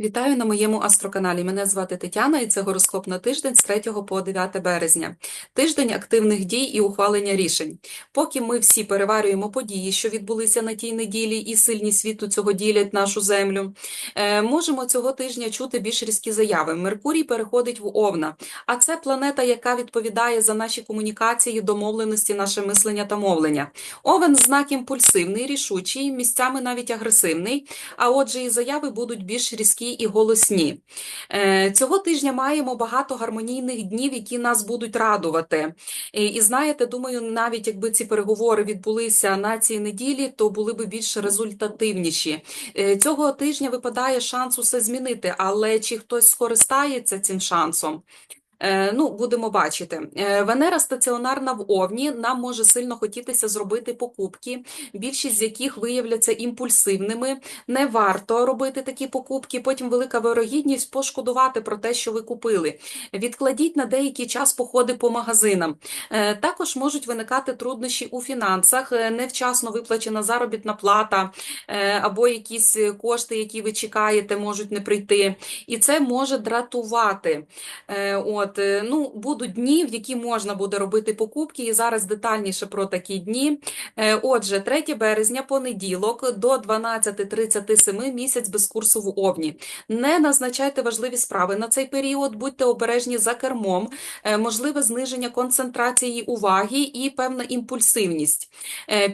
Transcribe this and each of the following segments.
Вітаю на моєму астроканалі. Мене звати Тетяна, і це гороскоп на тиждень з 3 по 9 березня. Тиждень активних дій і ухвалення рішень. Поки ми всі переварюємо події, що відбулися на тій неділі, і сильні світу цього ділять нашу землю, е, можемо цього тижня чути більш різкі заяви. Меркурій переходить в Овна, а це планета, яка відповідає за наші комунікації, домовленості, наше мислення та мовлення. Овен знак імпульсивний, рішучий, місцями навіть агресивний. А отже, і заяви будуть більш різкі і голосні. Е, Цього тижня маємо багато гармонійних днів, які нас будуть радувати. І, знаєте, думаю, навіть якби ці переговори відбулися на цій неділі, то були б більш результативніші. Е, Цього тижня випадає шанс усе змінити, але чи хтось скористається цим шансом? Е, Ну, будемо бачити. Е, Венера стаціонарна в Овні. Нам може сильно хотітися зробити покупки, більшість з яких виявляться імпульсивними. Не варто робити такі покупки. Потім велика вирогідність пошкодувати про те, що ви купили. Відкладіть на деякий час походи по магазинам. Е, Також можуть виникати труднощі у фінансах, невчасно виплачена заробітна плата або якісь кошти, які ви чекаєте, можуть не прийти. І це може дратувати. Е, От, е, ну, будуть дні, в які можна буде робити покупки, і зараз детальніше про такі дні. Е, Отже, 3 березня, понеділок до 12.37 місяць без курсу в Овні. Не назначайте важливі справи на цей період, будьте обережні за кермом, е, можливе зниження концентрації уваги і певна імпульсивність.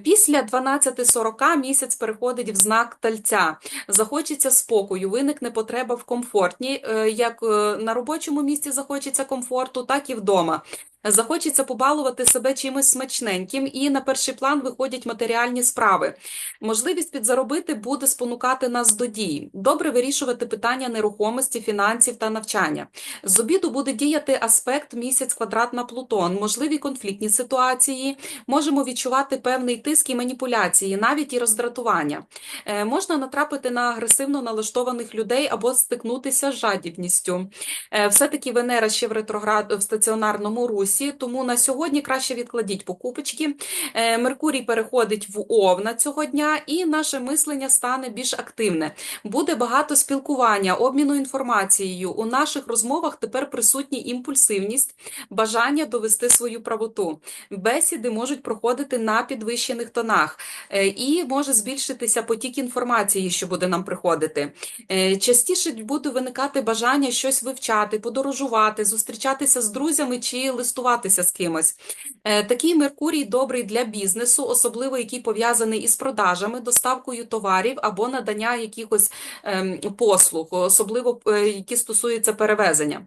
Після 12.40 місяць переходить в знак тальця. Захочеться спокою, виникне потреба в комфортні, е, як на робочому місці захочеться комфорту, так і вдома. Захочеться побалувати себе чимось смачненьким, і на перший план виходять матеріальні справи. Можливість підзаробити буде спонукати нас до дій. Добре вирішувати питання нерухомості, фінансів та навчання. З обіду буде діяти аспект місяць квадрат на Плутон, можливі конфліктні ситуації, можемо відчувати певний тиск і маніпуляції, навіть і роздратування. Е, Можна натрапити на агресивно налаштованих людей або стикнутися з жадібністю. Е, Все-таки Венера ще в ретроград в стаціонарному русі, тому на сьогодні краще відкладіть покупочки. Е, Меркурій переходить в Овна цього дня, і наше мислення стане більш активне. Буде багато спілкування, обміну інформацією. У наших розмовах тепер присутні імпульсивність, бажання довести свою правоту. Бесіди можуть проходити на підвищених тонах, е, і може збільшитися потік інформації, що буде нам приходити. Е, Частіше буде виникати бажання щось вивчати, подорожувати, зустрічатися з друзями чи листуватися з кимось. Е, Такий Меркурій добрий для бізнесу, особливо який пов'язаний із продажами, доставкою товарів або надання якихось ем, послуг, особливо е, які стосуються перевезення.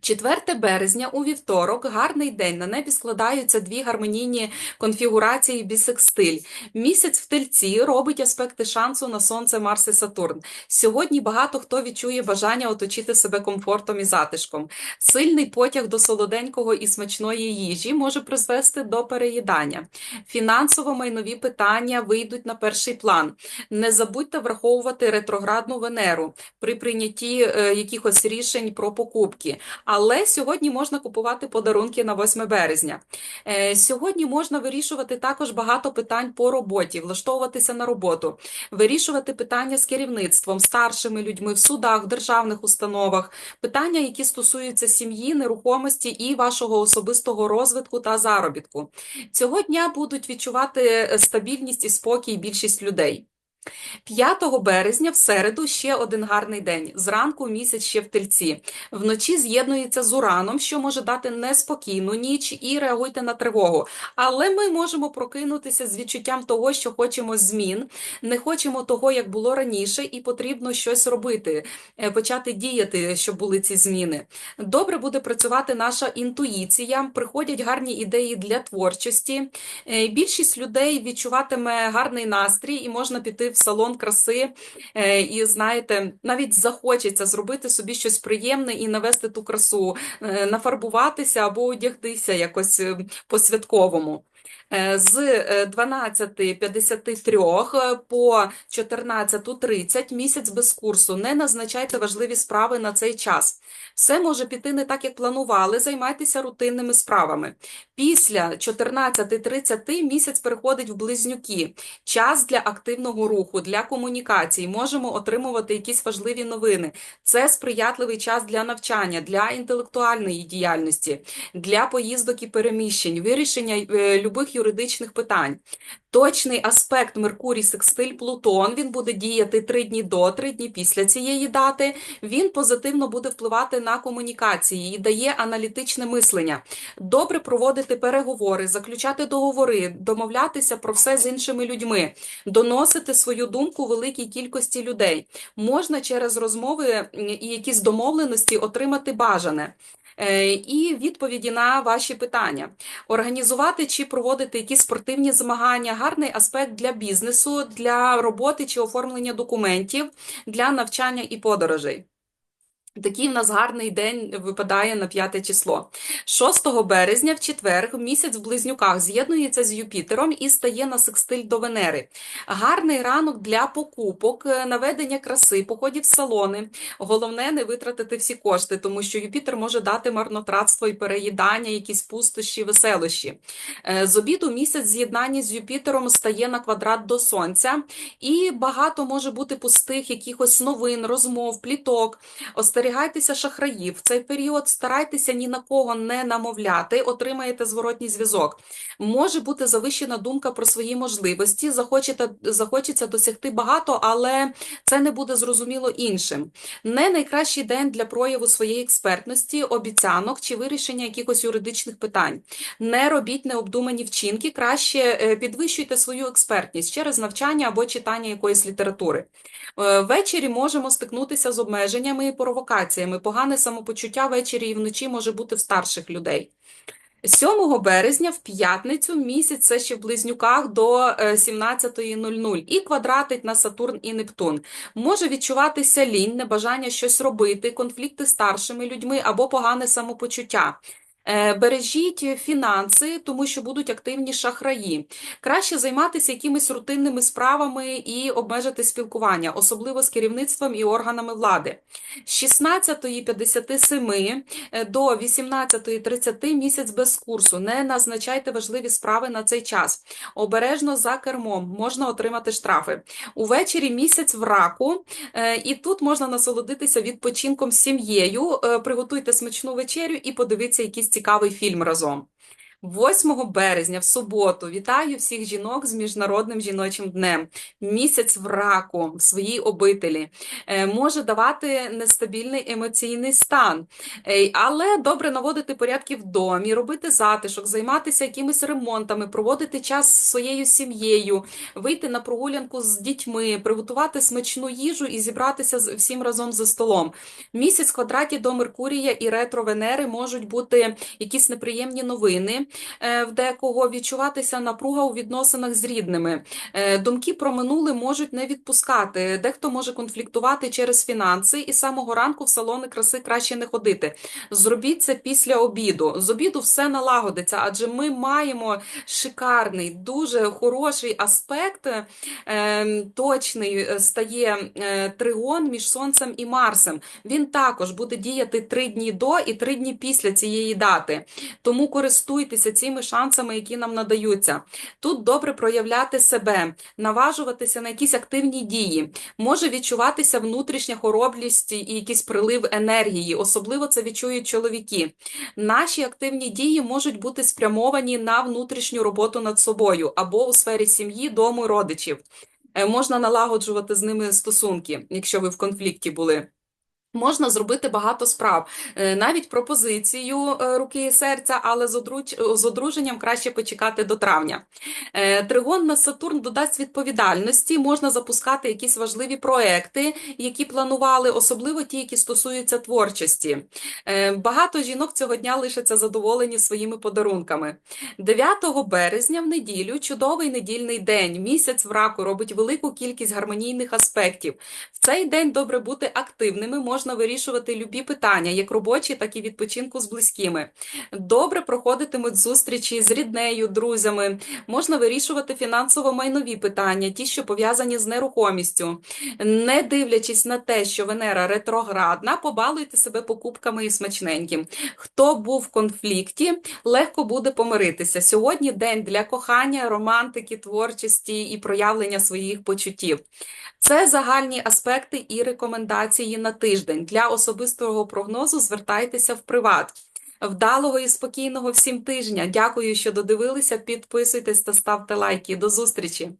4 березня у вівторок, гарний день. На небі складаються дві гармонійні конфігурації бісекстиль. Місяць в тельці робить аспекти шансу на Сонце, Марс і Сатурн. Сьогодні багато хто відчує бажання оточити себе комфортом і затишком. Сильний потяг до солоденького і смачної їжі може призвести до переїдання. Фінансово-майнові питання вийдуть на перший план. Не забудьте враховувати ретроградну Венеру при прийнятті е, якихось рішень про покупки. Але сьогодні можна купувати подарунки на 8 березня. Е, Сьогодні можна вирішувати також багато питань по роботі, влаштовуватися на роботу, вирішувати питання з керівництвом, старшими людьми в судах, в державних установах, питання, які стосуються сім'ї, нерухомості і вашого особистого розвитку та заробітку. Цього дня будуть відчувати стабільність і спокій більшість людей. 5 березня в середу ще один гарний день. Зранку місяць ще в тельці. Вночі з'єднується з Ураном, що може дати неспокійну ніч і реагуйте на тривогу. Але ми можемо прокинутися з відчуттям того, що хочемо змін, не хочемо того, як було раніше, і потрібно щось робити, е, почати діяти, щоб були ці зміни. Добре буде працювати наша інтуїція, приходять гарні ідеї для творчості. Е, Більшість людей відчуватиме гарний настрій і можна піти в салон краси, е, і знаєте, навіть захочеться зробити собі щось приємне і навести ту красу, е, нафарбуватися або одягтися якось е, по-святковому. Е, З е, 12.53 по 14.30 місяць без курсу. Не назначайте важливі справи на цей час. Все може піти не так, як планували. Займайтеся рутинними справами. Після 14.30 місяць переходить в близнюки. Час для активного руху, для комунікації. Можемо отримувати якісь важливі новини. Це сприятливий час для навчання, для інтелектуальної діяльності, для поїздок і переміщень, вирішення е, любих юридичних питань. Точний аспект Меркурій секстиль Плутон він буде діяти три дні до, три дні після цієї дати. Він позитивно буде впливати на комунікації і дає аналітичне мислення. Добре проводити переговори, заключати договори, домовлятися про все з іншими людьми, доносити свою думку великій кількості людей. Можна через розмови і якісь домовленості отримати бажане. Е, І відповіді на ваші питання. Організувати чи проводити якісь спортивні змагання, гарний аспект для бізнесу, для роботи чи оформлення документів, для навчання і подорожей. Такий в нас гарний день випадає на 5 число. 6 березня в четвер місяць в близнюках з'єднується з Юпітером і стає на секстиль до Венери. Гарний ранок для покупок, е, наведення краси, походів в салони. Головне не витратити всі кошти, тому що Юпітер може дати марнотратство і переїдання, якісь пустощі, веселощі. Е, З обіду місяць з'єднання з Юпітером стає на квадрат до Сонця, і багато може бути пустих якихось новин, розмов, пліток. Остерігайтеся шахраїв. В цей період старайтеся ні на кого не намовляти, отримаєте зворотній зв'язок. Може бути завищена думка про свої можливості, захочете, захочеться досягти багато, але це не буде зрозуміло іншим. Не найкращий день для прояву своєї експертності, обіцянок чи вирішення якихось юридичних питань. Не робіть необдумані вчинки, краще е, підвищуйте свою експертність через навчання або читання якоїсь літератури. Е, Ввечері можемо стикнутися з обмеженнями і провокаціями. Погане самопочуття ввечері і вночі може бути в старших людей. 7 березня в п'ятницю місяць це ще в близнюках до е, 17.00 і квадратить на Сатурн і Нептун. Може відчуватися лінь, небажання щось робити, конфлікти з старшими людьми або погане самопочуття. Е, Бережіть фінанси, тому що будуть активні шахраї. Краще займатися якимись рутинними справами і обмежити спілкування, особливо з керівництвом і органами влади. З 16.57 е, до 18.30 місяць без курсу. Не назначайте важливі справи на цей час. Обережно за кермом можна отримати штрафи. Увечері місяць в раку, е, і тут можна насолодитися відпочинком з сім'єю. Приготуйте смачну вечерю і подивіться якийсь цікавий фільм разом. 8 березня в суботу вітаю всіх жінок з Міжнародним жіночим днем. Місяць в раку в своїй обителі е, може давати нестабільний емоційний стан, Е, але добре наводити порядки в домі, робити затишок, займатися якимись ремонтами, проводити час зі своєю сім'єю, вийти на прогулянку з дітьми, приготувати смачну їжу і зібратися з- всім разом за столом. Місяць в квадраті до Меркурія і ретро Венери можуть бути якісь неприємні новини в декого, відчуватися напруга у відносинах з рідними. Е, Думки про минуле можуть не відпускати. Дехто може конфліктувати через фінанси, і самого ранку в салони краси краще не ходити. Зробіть це після обіду. З обіду все налагодиться, адже ми маємо шикарний, дуже хороший аспект. е, Точний е, стає е, тригон між Сонцем і Марсом. Він також буде діяти три дні до і три дні після цієї дати. Тому користуйтеся цими шансами, які нам надаються. Тут добре проявляти себе, наважуватися на якісь активні дії. Може відчуватися внутрішня хоробрість і якийсь прилив енергії. Особливо це відчують чоловіки. Наші активні дії можуть бути спрямовані на внутрішню роботу над собою або у сфері сім'ї, дому, родичів. Е, Можна налагоджувати з ними стосунки, якщо ви в конфлікті були. Можна зробити багато справ, Е, навіть пропозицію е, руки і серця, але з одруженням краще почекати до травня. Е, Тригон на Сатурн додасть відповідальності, можна запускати якісь важливі проекти, які планували, особливо ті, які стосуються творчості. Багато жінок цього дня лишаться задоволені своїми подарунками. 9 березня в неділю чудовий недільний день. Місяць в раку робить велику кількість гармонійних аспектів. В цей день добре бути активними, можна можна вирішувати любі питання, як робочі, так і відпочинку з близькими. Добре проходитимуть зустрічі з ріднею, друзями. Можна вирішувати фінансово-майнові питання, ті, що пов'язані з нерухомістю. Не дивлячись на те, що Венера ретроградна, побалуйте себе покупками і смачненьким. Хто був в конфлікті, легко буде помиритися. Сьогодні день для кохання, романтики, творчості і проявлення своїх почуттів. Це загальні аспекти і рекомендації на тиждень. Для особистого прогнозу звертайтеся в приват. Вдалого і спокійного всім тижня. Дякую, що додивилися. Підписуйтесь та ставте лайки. До зустрічі!